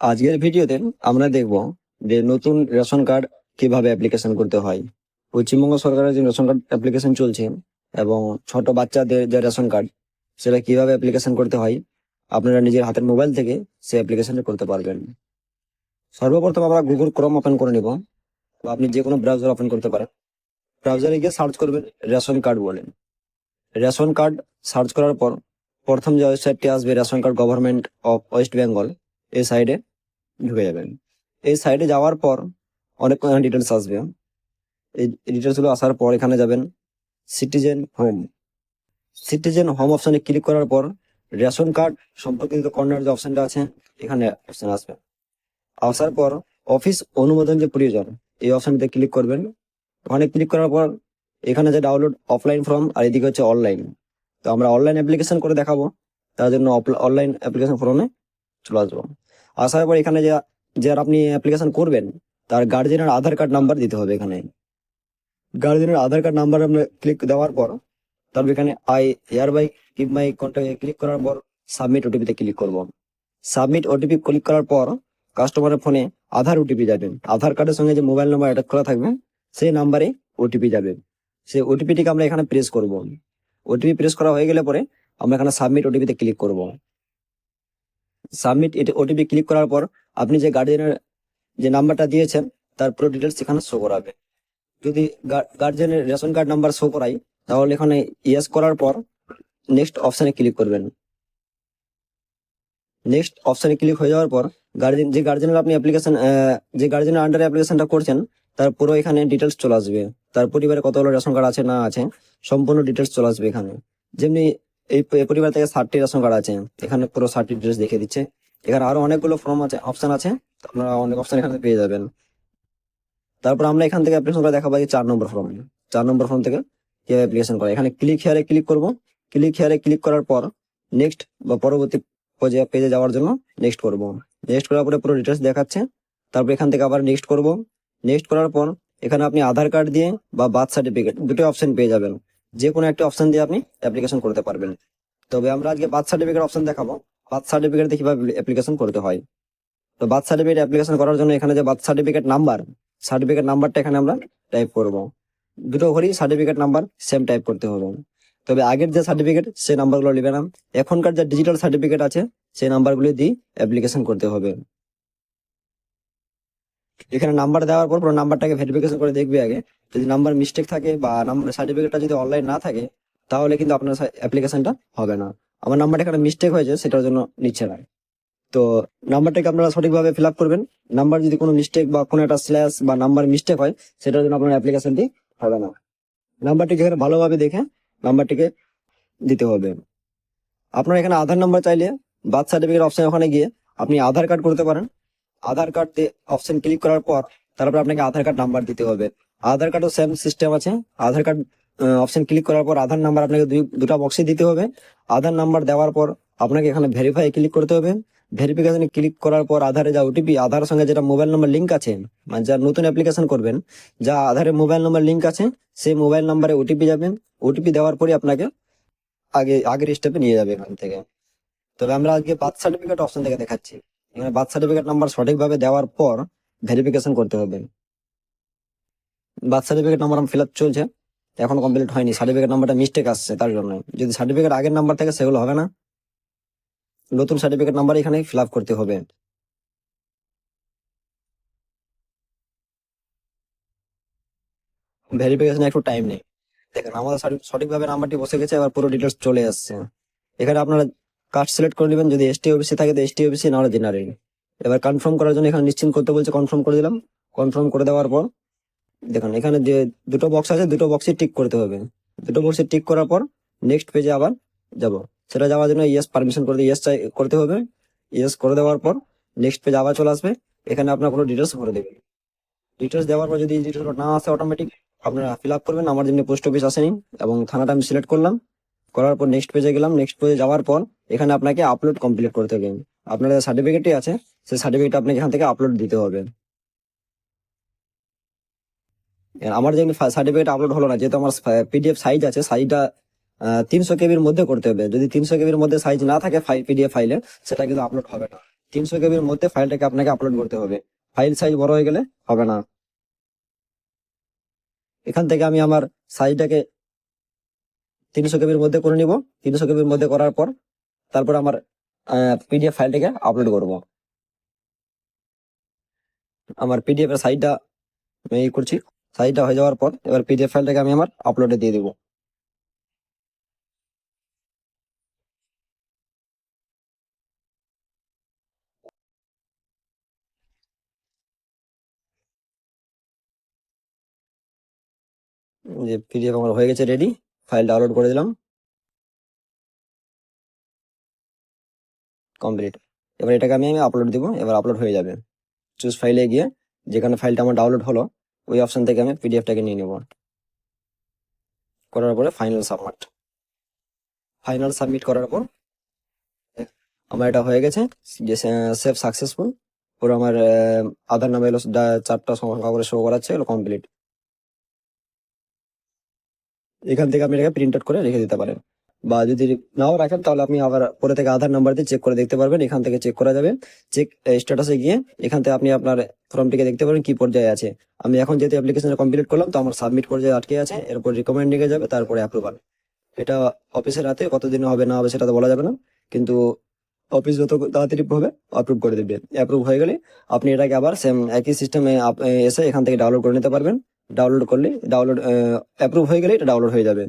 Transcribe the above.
আজকের ভিডিওতে আমরা দেখব যে নতুন রেশন কার্ড কীভাবে অ্যাপ্লিকেশন করতে হয়। পশ্চিমবঙ্গ সরকারের যে রেশন কার্ড অ্যাপ্লিকেশন চলছে এবং ছোট বাচ্চাদের যে রেশন কার্ড, সেটা কীভাবে অ্যাপ্লিকেশন করতে হয়, আপনারা নিজের হাতের মোবাইল থেকে সে অ্যাপ্লিকেশনটা করতে পারবেন। সর্বপ্রথম আমরা গুগল ক্রম ওপেন করে নিব। বা আপনি যে কোনো ব্রাউজার ওপেন করতে পারেন। ব্রাউজারে গিয়ে সার্চ করবেন রেশন কার্ড বলেন রেশন কার্ড সার্চ করার পর প্রথম যে ওয়েবসাইটটি আসবে, ration card government of West Bengal এই সাইডে ঢুকে যাবেন। এই সাইডে যাওয়ার পর অনেক ডিটেলস আসবে। এই ডিটেলসগুলো আসার পর এখানে যাবেন সিটিজেন হোম সিটিজেন হোম অপশনে ক্লিক করার পর রেশন কার্ড সম্পর্কিত কর্নার যে অপশনটা আছে, এখানে অপশন আসবে। আসার পর অফিস অনুমোদন যে প্রয়োজন, এই অপশনটিতে ক্লিক করবেন। ওখানে ক্লিক করার পর এখানে যে ডাউনলোড অফলাইন ফর্ম আর এদিকে হচ্ছে অনলাইন তো আমরা অনলাইন অ্যাপ্লিকেশন করে দেখাবো, তার জন্য অনলাইন অ্যাপ্লিকেশন ফর্মে চলে আসব। আসার পর এখানে যে, যার আপনি অ্যাপ্লিকেশন করবেন, তার গার্জেনের আধার কার্ড নাম্বার দিতে হবে এখানে। গার্জেনের আধার কার্ড নাম্বার আমরা ক্লিক দেওয়ার পর তারপর এখানে I air by keep my কন্ট্যাক্টে ক্লিক করার পর সাবমিট ওটিপিতে ক্লিক করব। সাবমিট ওটিপি ক্লিক করার পর কাস্টমারের ফোনে আধার ওটিপি যাবে। আধার কার্ডের সঙ্গে যে মোবাইল নাম্বার অ্যাটাচ করা থাকবে, সেই নাম্বারে ওটিপি যাবে। সেই ওটিপিটিকে আমরা এখানে প্রেস করব। ওটিপি প্রেস করা হয়ে গেলে পরে আমরা এখানে সাবমিট ওটিপিতে ক্লিক করব। সাবমিট ওটিপি ক্লিক করার পর আপনি যে গার্জেনের যে নাম্বারটা দিয়েছেন, তার পুরো ডিটেলস এখানে শো করাবে। যদি গার্জেনের রেশন কার্ড নাম্বার শো করাই, তাহলে এখানে ইয়েস করার পর নেক্সট অপশানে ক্লিক করবেন। নেক্সট অপশানে ক্লিক হয়ে যাওয়ার পর গার্জেন যে গার্জেনের আপনি অ্যাপ্লিকেশন যে গার্জেনের আন্ডারে অ্যাপ্লিকেশনটা করছেন, তার পুরো এখানে ডিটেলস চলে আসবে। তার পরিবারে কতগুলো রেশন কার্ড আছে না আছে, সম্পূর্ণ ডিটেলস চলে আসবে এখানে। যেমনি এই পরিবার থেকে ষাটটি রেশন কার্ড আছে। এখানে পুরো ষাটটি ডিটেলস দেখে দিচ্ছে। এখানে আরও অনেকগুলো ফর্ম আছে অপশন আছে। আপনারা অনেক অপশন এখানে পেয়ে যাবেন। তারপর আমরা এখান থেকে অ্যাপ্লিকেশন করে দেখাবো চার নম্বর ফর্ম চার নম্বর ফর্ম থেকে কীভাবে অ্যাপ্লিকেশন করে। এখানে ক্লিক হেয়ারে ক্লিক করব। ক্লিক হেয়ারে ক্লিক করার পর নেক্সট বা পরবর্তী পেজে যাওয়ার জন্য নেক্সট করব। নেক্সট করার পরে পুরো ডিটেলস দেখাচ্ছে। তারপর এখান থেকে আবার নেক্সট করব। নেক্সট করার পর এখানে আপনি আধার কার্ড দিয়ে বা বার্থ সার্টিফিকেট দুটো অপশন পেয়ে যাবেন। যে কোনো একটা অপশন দিয়ে আপনি অ্যাপ্লিকেশন করতে পারবেন। তবে আমরা আজকে বার্থ সার্টিফিকেট অপশন দেখাবো। বার্থ সার্টিফিকেট কীভাবে অ্যাপ্লিকেশন করতে হয়? তো বার্থ সার্টিফিকেট অ্যাপ্লিকেশন করার জন্য এখানে যে বার্থ সার্টিফিকেট নাম্বার সার্টিফিকেট নাম্বারটা এখানে আমরা টাইপ করব। দুটো ঘরেই সার্টিফিকেট নাম্বার সেম টাইপ করতে হবে। তবে আগের যে সার্টিফিকেট সেই নাম্বারগুলো নেবে না। এখনকার যে ডিজিটাল সার্টিফিকেট আছে, সেই নাম্বারগুলো দিয়ে অ্যাপ্লিকেশন করতে হবে। এখানে নাম্বার দেওয়ার পর পুরো নাম্বারটাকে ভেরিফিকেশন করে দেখবে আগে। যদি নাম্বার মিস্টেক থাকে বা নাম্বার সার্টিফিকেটটা যদি অনলাইন না থাকে, তাহলে কিন্তু আপনার অ্যাপ্লিকেশনটা হবে না। আমার নাম্বারটা এখানে মিস্টেক হয়েছে, সেটার জন্য নিচ্ছে না। তো নাম্বারটাকে আপনারা সঠিকভাবে ফিল আপ করবেন। নাম্বার যদি কোনো মিস্টেক বা কোনো একটা স্ল্যাশ বা নাম্বার মিস্টেক হয়, সেটার জন্য আপনার অ্যাপ্লিকেশনটি হবে না। নাম্বারটিকে এখানে ভালোভাবে দেখে নাম্বারটিকে দিতে হবে। আপনার এখানে আধার নাম্বার চাইলে বার্থ সার্টিফিকেট অপশন ওখানে গিয়ে আপনি আধার কার্ড করতে পারেন। আধার কার্ড অপশন ক্লিক করার পর তারপর আপনাকে আধার কার্ড নাম্বার দিতে হবে। আধার কার্ডও সেম সিস্টেম আছে। আধার কার্ড অপশন ক্লিক করার পর আধার নাম্বার আপনাকে দুটো বক্সে দিতে হবে। আধার নাম্বার দেওয়ার পর আপনাকে এখানে ভেরিফাই ক্লিক করতে হবে। ভেরিফিকেশনে ক্লিক করার পর আধারে যা ওটিপি আধারের সঙ্গে যেটা মোবাইল নাম্বার লিঙ্ক আছে মানে যা নতুন অ্যাপ্লিকেশন করবেন, যা আধারে মোবাইল নাম্বার লিঙ্ক আছে, সেই মোবাইল নাম্বারে ওটিপি যাবেন ওটিপি দেওয়ার পরে আপনাকে আগে, আগের স্টেপে নিয়ে যাবে এখান থেকে। তবে আমরা আজকে বার্থ সার্টিফিকেট অপশন থেকে দেখাচ্ছি। এখানে বার্থ সার্টিফিকেট নাম্বার সঠিকভাবে দেওয়ার পর ভেরিফিকেশন করতে হবে। Birth certificate number fill up চলছে, এখন কমপ্লিট হয়নি। সার্টিফিকেট নাম্বারটা মিস্টেক আসছে তার জন্য। যদি সার্টিফিকেট আগের নাম্বার থাকে, সেগুলো হবে না। নতুন সার্টিফিকেট নাম্বার এখানে ফিল করতে হবে। ভেরিফিকেশনে একটু টাইম নেই। দেখেন, আমাদের সঠিকভাবে নাম্বারটি বসে গেছে, এবার পুরো ডিটেলস চলে আসছে। এখানে আপনারা কাস্ট সিলেক্ট করে নেবেন। যদি এসটি ওবিসি থাকে, তো এসটি ওবিসি নাহলে জেনারেল এবার কনফার্ম করার জন্য এখানে নিশ্চিন্ত করতে বলছে কনফার্ম করে দিলাম। কনফার্ম করে দেওয়ার পর, দেখুন, এখানে যে দুটো বক্স আছে, দুটো বক্সে টিক করতে হবে। দুটো বক্সে টিক করার পর নেক্সট পেজে আবার যাব। সেটা যাওয়ার জন্য ইয়েস পারমিশন করে ইয়েস চাই, করতে হবে। ইয়েস করে দেওয়ার পর নেক্সট পেজ আবার চলে আসবে। এখানে আপনার কোনো ডিটেলস ভরে দেবেন। ডিটেলস দেওয়ার পর যদি ডিটেলস না আসে অটোমেটিক আপনারা ফিল আপ করবেন। আমার যেমনি পোস্ট অফিস আসেনি, এবং থানাটা আমি সিলেক্ট করলাম। করার পর নেক্সট পেজে গেলাম। নেক্সট পেজে যাওয়ার পর এখানে আপনাকে আপলোড কমপ্লিট করতে হবে। আপনার যে সার্টিফিকেটটি আছে, সেই সার্টিফিকেট আপনাকে এখান থেকে আপলোড দিতে হবে। আমার যেমনি সার্টিফিকেট আপলোড হলো না, যেহেতু আমার পিডিএফ সাইজ আছে সাইজটা তিনশো কেবির মধ্যে করতে হবে। যদি তিনশো কেবির মধ্যে সাইজ না থাকে পিডিএফ ফাইলে সেটা কিন্তু আপলোড হবে না। তিনশো কেবির মধ্যে ফাইলটাকে আপনাকে আপলোড করতে হবে। ফাইল সাইজ বড় হয়ে গেলে হবে না। এখান থেকে আমি আমার সাইজটাকে তিনশো কেবির মধ্যে করে নিব। তিনশো কেবির মধ্যে করার পর তারপর আমার পিডিএফ ফাইলটাকে আপলোড করব। আমার পিডিএফ এর সাইজটা আমি করছি। সাইজটা হয়ে যাওয়ার পর এবার পিডিএফ ফাইলটাকে আমি আমার আপলোডে দিয়ে দিব। যে পিডিএফ আমার হয়ে গেছে রেডি ফাইল ডাউনলোড করে দিলাম। কমপ্লিট এবার এটাকে আমি আমি আপলোড দিব, এবার আপলোড হয়ে যাবে। চুজ ফাইলে গিয়ে, যেখানে ফাইলটা আমার ডাউনলোড হলো, ওই অপশান থেকে আমি পিডিএফটাকে নিয়ে নেব। করার পরে ফাইনাল সাবমিট ফাইনাল সাবমিট করার পর, আমার এটা হয়ে গেছে, যে সেভ সাকসেসফুল পুরো আমার আধার নামে এলো চারটা সংখ্যা করে শো করাচ্ছে, এলো কমপ্লিট এখান থেকে আপনি এটাকে প্রিন্ট আউট করে রেখে দিতে পারেন। বা যদি নাও রাখেন, তাহলে আপনি আবার পরে থেকে আধার নাম্বার দিয়ে চেক করে দেখতে পারবেন, এখান থেকে চেক করা যাবে। চেক স্ট্যাটাসে গিয়ে এখান থেকে আপনি আপনার ফর্মটিকে দেখতে পারেন কি পর্যায়ে আছে। আমি এখন যেহেতু অ্যাপ্লিকেশন কমপ্লিট করলাম, তো আমার সাবমিট পর্যায়ে আটকে আছে, এরপর রিকমেন্ড নিয়ে যাবে, তারপরে অ্যাপ্রুভাল এটা অফিসের হাতে, কতদিন হবে, না হবে, সেটা তো বলা যাবে না। কিন্তু অফিস যত তাড়াতাড়ি হবে অ্যাপ্রুভ করে দেবে। অ্যাপ্রুভ হয়ে গেলে আপনি এটাকে আবার সেম একই সিস্টেমে এসে এখান থেকে ডাউনলোড করে নিতে পারবেন। ডাউনলোড করলে ডাউনলোড অ্যাপ্রুভ হয়ে গেলে এটা ডাউনলোড হয়ে যাবে।